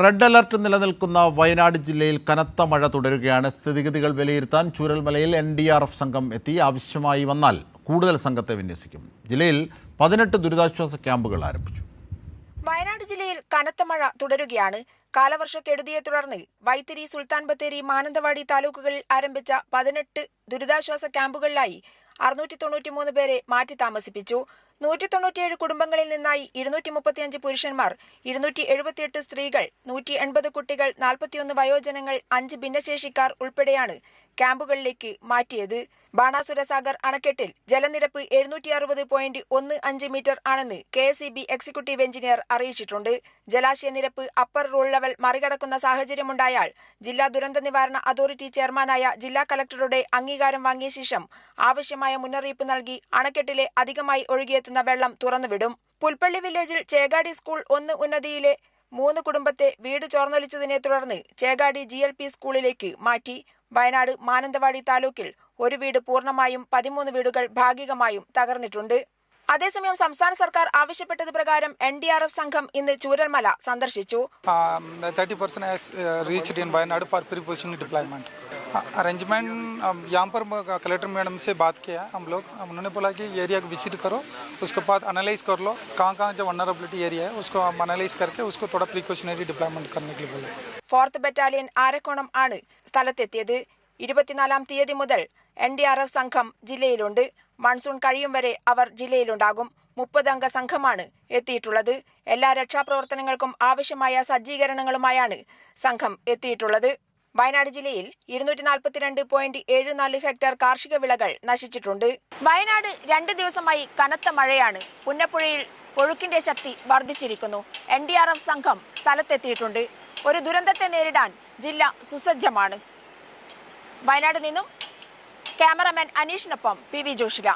Red alert നിലനിൽക്കുന്ന വയനാട് ജില്ലയിൽ കനത്ത മഴ തുടരുകയാണ്. സ്ഥിതിഗതികൾ വിലയിരുത്താൻ ചൂരൽമലയിൽ എൻ ഡി ആർ എഫ് സംഘം എത്തി ആവശ്യമായി വന്നാൽ കൂടുതൽ സംഘത്തെ വിന്യസിക്കും. ജില്ലയിൽ പതിനെട്ട് ദുരിതാശ്വാസ ക്യാമ്പുകൾ ആരംഭിച്ചു. വയനാട് ജില്ലയിൽ കനത്ത മഴ തുടരുകയാണ്. കാലവർഷ കെടുതിയെ തുടർന്ന് വൈത്തിരി സുൽത്താൻ ബത്തേരി മാനന്തവാടി താലൂക്കുകളിൽ ആരംഭിച്ച പതിനെട്ട് ദുരിതാശ്വാസ ക്യാമ്പുകളിലായി അറുന്നൂറ്റി തൊണ്ണൂറ്റിമൂന്ന് പേരെ മാറ്റി താമസിപ്പിച്ചു. നൂറ്റി തൊണ്ണൂറ്റിയേഴ് കുടുംബങ്ങളിൽ നിന്നായി ഇരുന്നൂറ്റി മുപ്പത്തിയഞ്ച് പുരുഷന്മാർ ഇരുന്നൂറ്റി എഴുപത്തിയെട്ട് സ്ത്രീകൾ നൂറ്റി എൺപത് കുട്ടികൾ നാൽപ്പത്തിയൊന്ന് വയോജനങ്ങൾ അഞ്ച് ഭിന്നശേഷിക്കാർ ഉൾപ്പെടെയാണ് ക്യാമ്പുകളിലേക്ക് മാറ്റിയത്. ബാണാസുരസാഗർ അണക്കെട്ടിൽ ജലനിരപ്പ് എഴുന്നൂറ്റി അറുപത് പോയിന്റ് ഒന്ന് അഞ്ച് മീറ്റർ ആണെന്ന് K S B executive engineer അറിയിച്ചിട്ടുണ്ട്. ജലാശയ നിരപ്പ് അപ്പർ റോൾ ലെവൽ മറികടക്കുന്ന സാഹചര്യമുണ്ടായാൽ ജില്ലാ ദുരന്ത നിവാരണ അതോറിറ്റി ചെയർമാനായ ജില്ലാ കലക്ടറുടെ അംഗീകാരം വാങ്ങിയ ശേഷം ആവശ്യമായ മുന്നറിയിപ്പ് നൽകി അണക്കെട്ടിലെ അധികമായി ഒഴുകിയെത്തുന്ന വെള്ളം തുറന്നുവിടും. പുൽപ്പള്ളി വില്ലേജിൽ ചേകാടി സ്കൂൾ ഒന്ന് ഉന്നതിയിലെ മൂന്ന് കുടുംബത്തെ വീട് ചോർന്നൊലിച്ചതിനെ തുടർന്ന് ചേകാടി ജി സ്കൂളിലേക്ക് മാറ്റി. വയനാട് മാനന്തവാടി താലൂക്കിൽ ഒരു വീട് പൂർണമായും പതിമൂന്ന് വീടുകൾ ഭാഗികമായും തകർന്നിട്ടുണ്ട്. അതേസമയം സംസ്ഥാന സർക്കാർ ആവശ്യപ്പെട്ടത് പ്രകാരം എൻ ഡി ആർ എഫ് സംഘം ഇന്ന് ചൂരൽമല സന്ദർശിച്ചു. 30% has reached in Wayanad for pre-positioning deployment. Uh, Arrangement um, यहाँ पर म- कलेक्टर मैडम से बात किया हम लोग हम उन्होंने बोला कि एरिया को विजिट करो उसके बाद एनालाइज कर लो कहाँ कहाँ जो वनरेबिलिटी एरिया है उसको हम एनालाइज करके उसको थोड़ा प्रिकॉशनरी डिप्लॉयमेंट करने के लिए बोला है ഫോർത്ത് ബറ്റാലിയൻ ആരക്കോണം ആണ് സ്ഥലത്തെത്തിയത് ഇരുപത്തിനാലാം തീയതി മുതൽ എൻ ഡി ആർ എഫ് സംഘം ജില്ലയിലുണ്ട് മൺസൂൺ കഴിയും വരെ അവർ ജില്ലയിലുണ്ടാകും മുപ്പത് അംഗ സംഘമാണ് എത്തിയിട്ടുള്ളത് എല്ലാ രക്ഷാപ്രവർത്തനങ്ങൾക്കും ആവശ്യമായ സജ്ജീകരണങ്ങളുമായാണ് സംഘം എത്തിയിട്ടുള്ളത് വയനാട് ജില്ലയിൽ ഇരുന്നൂറ്റി നാൽപ്പത്തിരണ്ട് പോയിന്റ് ഏഴ് നാല് ഹെക്ടർ കാർഷിക വിളകൾ നശിച്ചിട്ടുണ്ട്. വയനാട് രണ്ട് ദിവസമായി കനത്ത മഴയാണ്. പുന്നപ്പുഴയിൽ ഒഴുക്കിന്റെ ശക്തി വർദ്ധിച്ചിരിക്കുന്നു. എൻ ഡി ആർ എഫ് സംഘം സ്ഥലത്തെത്തിയിട്ടുണ്ട്. ഒരു ദുരന്തത്തെ നേരിടാൻ ജില്ല സുസജ്ജമാണ്. വയനാട് നിന്നും ക്യാമറമാൻ അനീഷിനൊപ്പം പി വി ജോഷിക.